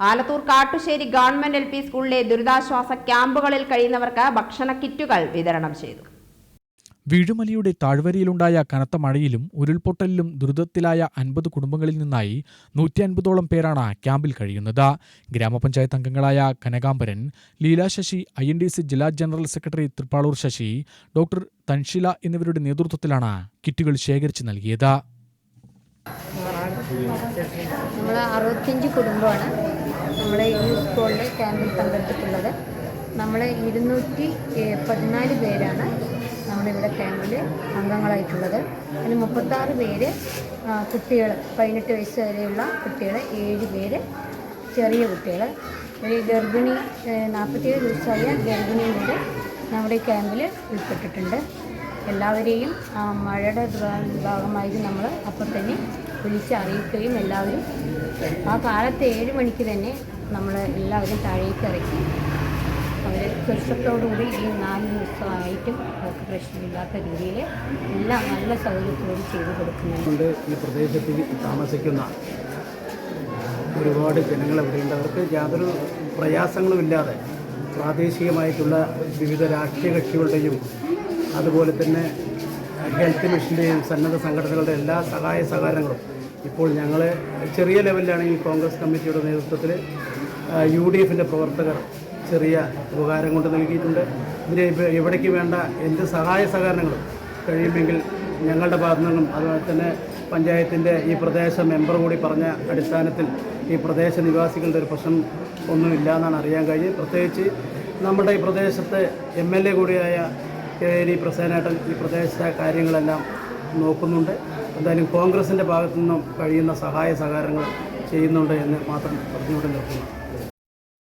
Alathur Kattussery government L P സ്കൂളിലെ ദുരിതാശ്വാസ ക്യാമ്പുകളിൽ കഴിയുന്നവർക്ക് ഭക്ഷണ കിറ്റുകൾ വിതരണം ചെയ്തു. വീഴുമലയുടെ താഴ്വരയിലുണ്ടായ കനത്ത മഴയിലും ഉരുൾപൊട്ടലിലും ദുരിതത്തിലായ അൻപത് കുടുംബങ്ങളിൽ നിന്നായി നൂറ്റി അൻപതോളം പേരാണ് ക്യാമ്പിൽ കഴിയുന്നത്. ഗ്രാമപഞ്ചായത്ത് അംഗങ്ങളായ Kanakambaran Leela Sasi I N D C ജില്ലാ general secretary Thrippalur Sasi doctor Thanshila എന്നിവരുടെ നേതൃത്വത്തിലാണ് കിറ്റുകൾ ശേഖരിച്ച് നൽകിയത്. നമ്മൾ അറുപത്തിയഞ്ച് കുടുംബമാണ്. നമ്മുടെ ഈ സ്കൂളിൽ ക്യാമ്പിൽ പങ്കെടുത്തിട്ടുള്ളത്. നമ്മൾ ഇരുന്നൂറ്റി പതിനാല് പേരാണ് നമ്മളിവിടെ ക്യാമ്പിൽ അംഗങ്ങളായിട്ടുള്ളത്. അതിൽ മുപ്പത്താറ് പേര് കുട്ടികൾ പതിനെട്ട് വയസ്സ് വരെയുള്ള കുട്ടികൾ ഏഴ് പേര് ചെറിയ കുട്ടികൾ ഒരു ഗർഭിണി നാൽപ്പത്തിയേഴ് ദിവസമായ ഗർഭിണിയും കൂടെ നമ്മുടെ ക്യാമ്പിൽ ഉൾപ്പെട്ടിട്ടുണ്ട്. എല്ലാവരെയും മഴയുടെ ഭാഗമായി നമ്മൾ അപ്പം തന്നെ വിളിച്ച് അറിയിക്കുകയും എല്ലാവരും ആ കാലത്ത് ഏഴ് മണിക്ക് തന്നെ നമ്മൾ എല്ലാവരും താഴേക്ക് ഇറക്കി. അവർ സ്വസ്ഥത്തോടുകൂടി ഈ നാല് ദിവസമായിട്ടും അവർക്ക് പ്രശ്നമില്ലാത്ത രീതിയിൽ എല്ലാം നല്ല സൗകര്യത്തോട് ചെയ്തു കൊടുക്കുന്നുണ്ട്. ഈ പ്രദേശത്തിൽ താമസിക്കുന്ന ഒരുപാട് ജനങ്ങൾ ഇവിടെയുണ്ട് അവർക്ക് യാതൊരു പ്രയാസങ്ങളുമില്ലാതെ പ്രാദേശികമായിട്ടുള്ള വിവിധ രാഷ്ട്രീയ കക്ഷികളുടെയും അതുപോലെ തന്നെ ഹെൽത്ത് മിഷന്റെയും സന്നദ്ധ സംഘടനകളുടെ എല്ലാ സഹായ സഹകരണങ്ങളും ഇപ്പോൾ ഞങ്ങൾ ചെറിയ ലെവലിലാണെങ്കിൽ കോൺഗ്രസ് കമ്മിറ്റിയുടെ നേതൃത്വത്തിൽ യു ഡി എഫിന്റെ പ്രവർത്തകർ ചെറിയ ഉപകാരം കൊണ്ട് നൽകിയിട്ടുണ്ട്. ഇതിന് എവിടേക്ക് വേണ്ട എന്ത് സഹായ സഹകരണങ്ങളും കഴിയുമെങ്കിൽ ഞങ്ങളുടെ ഭാഗത്തു നിന്നും അതുപോലെ തന്നെ പഞ്ചായത്തിന്റെ ഈ പ്രദേശ മെമ്പർ കൂടി പറഞ്ഞ അടിസ്ഥാനത്തിൽ ഈ പ്രദേശ നിവാസികളുടെ ഒരു പ്രശ്നം ഒന്നുമില്ല എന്നാണ് അറിയാൻ കഴിഞ്ഞത്. പ്രത്യേകിച്ച് നമ്മുടെ ഈ പ്രദേശത്തെ എം എൽ എ കൂടിയായ കേരി പ്രസേനേട്ടൻ ഈ പ്രദേശത്തെ കാര്യങ്ങളെല്ലാം നോക്കുന്നുണ്ട്. എന്തായാലും കോൺഗ്രസിന്റെ ഭാഗത്തു നിന്നും കഴിയുന്ന സഹായ സഹകരണങ്ങൾ ചെയ്യുന്നുണ്ട് എന്ന് മാത്രം പറഞ്ഞുകൊണ്ട് നിർത്തുന്നു.